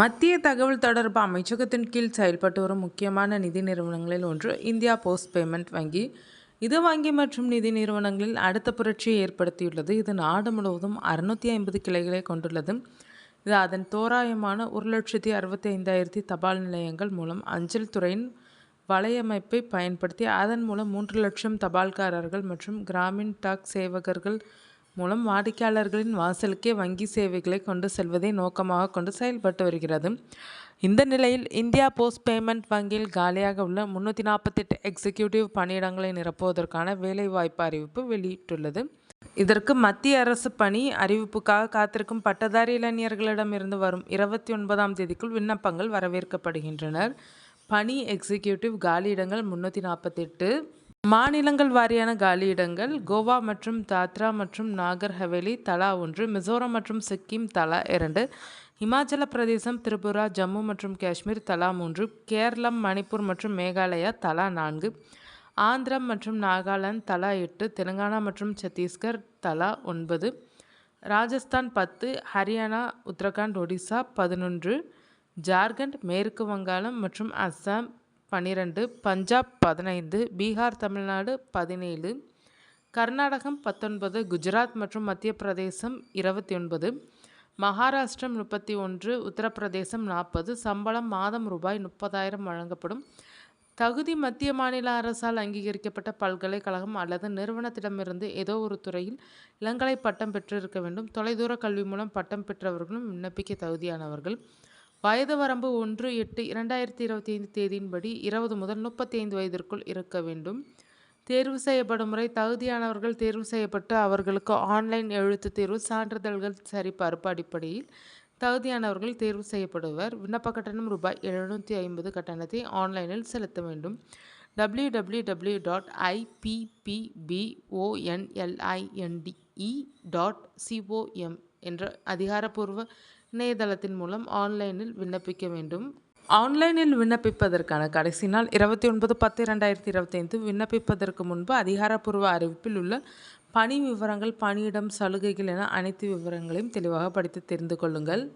மத்திய தகவல் தொடர்பு அமைச்சகத்தின் கீழ் செயல்பட்டு வரும் முக்கியமான நிதி நிறுவனங்களில் ஒன்று இந்தியா போஸ்ட் பேமெண்ட் வங்கி. இது வங்கி மற்றும் நிதி நிறுவனங்களில் அடுத்த புரட்சியை ஏற்படுத்தியுள்ளது. இது நாடு முழுவதும் அறுநூற்றி ஐம்பது கிளைகளை கொண்டுள்ளது. இது அதன் தோராயமான ஒரு லட்சத்தி அறுபத்தி ஐந்தாயிரத்தி தபால் நிலையங்கள் மூலம் அஞ்சல் துறையின் வலையமைப்பை பயன்படுத்தி அதன் மூலம் மூன்று லட்சம் தபால்காரர்கள் மற்றும் கிராமின் டாக் சேவகர்கள் மூலம் வாடிக்கையாளர்களின் வாசலுக்கே வங்கி சேவைகளை கொண்டு செல்வதை நோக்கமாக கொண்டு செயல்பட்டு வருகிறது. இந்த நிலையில் இந்தியா போஸ்ட் பேமெண்ட் வங்கியில் காலியாக உள்ள முன்னூற்றி நாற்பத்தெட்டு எக்ஸிக்யூட்டிவ் பணியிடங்களை நிரப்புவதற்கான வேலைவாய்ப்பு அறிவிப்பு வெளியிட்டுள்ளது. இதற்கு மத்திய அரசு பணி அறிவிப்புக்காக காத்திருக்கும் பட்டதாரி இளைஞர்களிடமிருந்து வரும் இருபத்தி ஒன்பதாம் தேதிக்குள் விண்ணப்பங்கள் வரவேற்கப்படுகின்றனர். பணி எக்ஸிக்யூட்டிவ் காலியிடங்கள் முன்னூற்றி நாற்பத்தெட்டு மாநிலங்கள் வாரியான காலியிடங்கள் கோவா மற்றும் தாத்ரா மற்றும் நாகர் ஹவேலி தலா ஒன்று மிசோரம் மற்றும் சிக்கிம் தலா இரண்டு இமாச்சல பிரதேசம் திரிபுரா ஜம்மு மற்றும் காஷ்மீர் தலா மூன்று கேரளம் மணிப்பூர் மற்றும் மேகாலயா தலா நான்கு ஆந்திரம் மற்றும் நாகாலாந்து தலா எட்டு தெலுங்கானா மற்றும் சத்தீஸ்கர் தலா ஒன்பது ராஜஸ்தான் பத்து ஹரியானா உத்தரகாண்ட் ஒடிசா பதினொன்று ஜார்க்கண்ட் மேற்கு வங்காளம் மற்றும் அஸ்ஸாம் பன்னிரெண்டு பஞ்சாப் பதினைந்து பீகார் தமிழ்நாடு பதினேழு கர்நாடகம் பத்தொன்பது குஜராத் மற்றும் மத்திய பிரதேசம் இருபத்தி ஒன்பது மகாராஷ்டிரம் முப்பத்தி ஒன்று உத்தரப்பிரதேசம் நாற்பது சம்பளம் மாதம் ரூபாய் முப்பதாயிரம் வழங்கப்படும். தகுதி மத்திய மாநில அரசால் அங்கீகரிக்கப்பட்ட பல்கலைக்கழகம் அல்லது நிறுவனத்திடமிருந்து ஏதோ ஒரு துறையில் இளங்கலை பட்டம் பெற்றிருக்க வேண்டும். தொலைதூர கல்வி மூலம் பட்டம் பெற்றவர்களும் விண்ணப்பிக்க தகுதியானவர்கள். வயது வரம்பு ஒன்று எட்டு இரண்டாயிரத்தி இருபத்தி ஐந்து தேதியின்படி இருபது முதல் முப்பத்தி ஐந்து வயதிற்குள் இருக்க வேண்டும். தேர்வு செய்யப்படும் முறை தகுதியானவர்கள் தேர்வு செய்யப்பட்டு அவர்களுக்கு ஆன்லைன் எழுத்து தேர்வு சான்றிதழ்கள் சரிபார்ப்பு அடிப்படையில் தகுதியானவர்கள் தேர்வு செய்யப்படுவர். விண்ணப்ப கட்டணம் ரூபாய் எழுநூற்றி ஐம்பது கட்டணத்தை ஆன்லைனில் செலுத்த வேண்டும். W W W dot ஐபிபிபிஓஎன்எல்ஐஎன்டிஇ dot com என்ற அதிகாரப்பூர்வ இணையதளத்தின் மூலம் ஆன்லைனில் விண்ணப்பிக்க வேண்டும். ஆன்லைனில் விண்ணப்பிப்பதற்கான கடைசி நாள் இருபத்தி ஒன்பது பத்து ரெண்டாயிரத்தி இருபத்தைந்து. விண்ணப்பிப்பதற்கு முன்பு அதிகாரப்பூர்வ அறிவிப்பில் உள்ள பணி விவரங்கள் பணியிடம் சலுகைகள் என அனைத்து விவரங்களையும் தெளிவாக படித்து தெரிந்து கொள்ளுங்கள்.